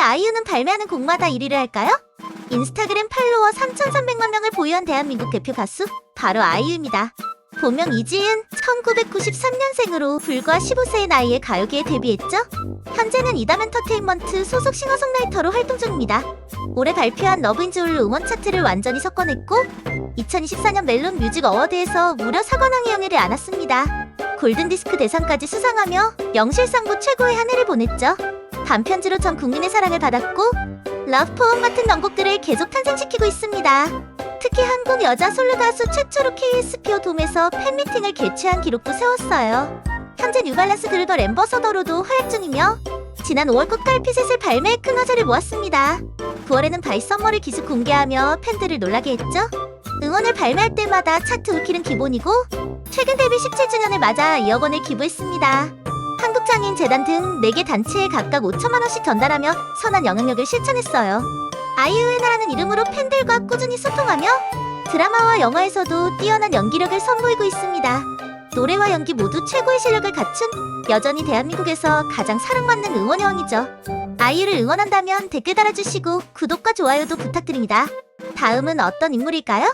아이유는 발매하는 곡마다 1위를 할까요? 인스타그램 팔로워 3,300만 명을 보유한 대한민국 대표 가수 바로 아이유입니다. 본명 이지은 1993년생으로 불과 15세의 나이에 가요계에 데뷔했죠. 현재는 이담 엔터테인먼트 소속 싱어송라이터로 활동 중입니다. 올해 발표한 러브인즈홀로 음원 차트를 완전히 석권했고 2024년 멜론 뮤직 어워드에서 무려 사관왕의 영예를 안았습니다. 골든디스크 대상까지 수상하며 명실상부 최고의 한 해를 보냈죠. 단편지로 전 국민의 사랑을 받았고 러브포엄 같은 명곡들을 계속 탄생시키고 있습니다. 특히 한국 여자 솔로 가수 최초로 KSPO 돔에서 팬미팅을 개최한 기록도 세웠어요. 현재 뉴발란스 그루더 램버서더로도 활약 중이며 지난 5월 꽃갈 피셋을 발매해 큰 화제를 모았습니다. 9월에는 바이 썸머를 기습 공개하며 팬들을 놀라게 했죠. 응원을 발매할 때마다 차트 울킬은 기본이고 최근 데뷔 17주년을 맞아 2억 원을 기부했습니다. 한국장애인 재단 등 4개 단체에 각각 5천만 원씩 전달하며 선한 영향력을 실천했어요. 아이유의 나라는 이름으로 팬들과 꾸준히 소통하며 드라마와 영화에서도 뛰어난 연기력을 선보이고 있습니다. 노래와 연기 모두 최고의 실력을 갖춘 여전히 대한민국에서 가장 사랑받는 응원 여왕이죠. 아이유를 응원한다면 댓글 달아주시고 구독과 좋아요도 부탁드립니다. 다음은 어떤 인물일까요?